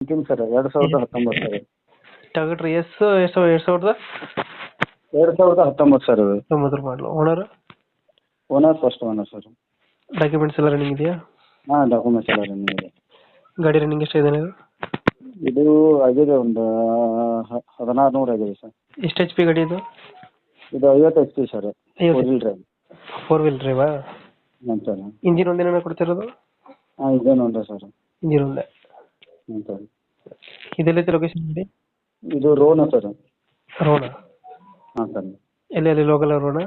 ಅಂತಿಮ್ sir ಎರಡು ಸಾವಿರದ ಹತ್ತೊಂಬತ್ತು ಸರ್. ಟಗಟ್ರಿ ಎಸ್ ಎಷ್ಟು ಎರಡು ಸಾವಿರದ? ಎರಡು ಸಾವಿರದ ಹತ್ತೊಂಬತ್ತು ಸರ್ ಅದು ತೊಂಬತ್ತರ ಮಾಡಲು owner owner first owner sir. Documents ಎಲ್ಲ ರನ್ನಿಂಗ್ ಇದೆಯಾ? ಹಾಂ ಡಾಕ್ಯುಮೆಂಟ್ಸ್ ಎಲ್ಲ ರನ್ನಿಂಗ್ ಇದೆ. ಗಾಡಿ ರನ್ನಿಂಗ್ ಎಷ್ಟಿದೆ ಇದು ಇದು ಆಗಿದೆ ಒಂದು ಹ- ಹದಿನಾರು ನೂರು ಆಗಿದೆ ಸರ್. ಎಷ್ಟು ಎಚ್ ಪಿ ಗಾಡಿ ಇದು? ಇದು ಐವತ್ತು ಎಚ್ ಪಿ ಸರ್. ಐವತ್ತು four wheel drive four wheel ಡ್ರೈವಾ sir. Engine ಒಂದೇನ ಕೊಡ್ತಿರೋದು? ಹಾಂ ಇದೇನು ಉಂಟು ಸರ್. ಇಂಜಿನ್ ಒಂದೇ. ಹ್ಞೂ ಸರ್ ಇದೆಲ್ಲೈತೆ ಲೊಕೇಶನ್ ಗಾಡಿ ಇದು ರೋನಾ ಸರ್ ರೋಣ. ಹಾಂ ಸರ್ ಎಲ್ಲಿ ಅಲ್ಲಿ ಲೋಕಲ್ ರೋಣ?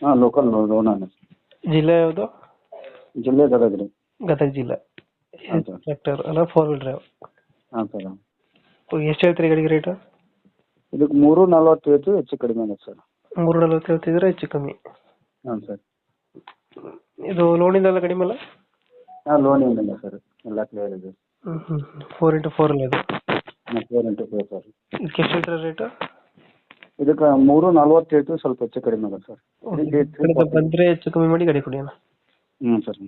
ಹಾಂ ಲೋಕಲ್ ರೋನಾನೆ ಜಿಲ್ಲೆ ಯಾವುದು? ಜಿಲ್ಲೆ ಗದಗ ರೀ ಗದಗ ಜಿಲ್ಲೆ. ಹಾಂ ಸರ್ ಟ್ರ್ಯಾಕ್ಟರ್ ಅಲ್ಲ ಫೋರ್ ವೀಲ್ ಡ್ರೈವ್ ಹಾಂ ಸರ್ ಎಷ್ಟು ಹೇಳ್ತೀರಿ ಗಾಡಿಗೆ ರೇಟು ಇದಕ್ಕೆ ಮೂರು ನಲ್ವತ್ತು ಐತಿ ಹೆಚ್ಚು ಕಡಿಮೆ ಆಗತ್ತೆ ಸರ್ ಮೂರು ನಲ್ವತ್ತು ಹೇಳ್ತಿದ್ರೆ ಹೆಚ್ಚು ಕಮ್ಮಿ. ಹಾಂ ಸರ್ ಇದು ಲೋನಿಂದಲ್ಲ ಕಡಿಮೆ ಅಲ್ಲ? ಹಾಂ ಲೋನ್ ಏನಿಲ್ಲ ಸರ್ ಎಲ್ಲ ಕ್ಲಿಯರ್ ಇದೆ. ಫೋರ್ ಇಂಟು ಫೋರ್ ಅಲ್ಲ ಇದು? ಮತ್ತೆ ಇಂಟು ಫೋರ್ ಸರ್ ಇದಕ್ಕೆ ಎಷ್ಟು ಹೇಳ್ತೀರಾ ರೇಟು ಇದಕ್ಕೆ ಮೂರು ನಲ್ವತ್ತು ಹೇಳ್ತೀವಿ ಸ್ವಲ್ಪ ಹೆಚ್ಚು ಕಡಿಮೆ ಆಗುತ್ತೆ ಸರ್ ಬಂದರೆ ಹೆಚ್ಚು ಕಮ್ಮಿ ಮಾಡಿ ಗಾಡಿ ಕೊಡಿ ಅಣ್ಣ. ಹ್ಞೂ ಸರ್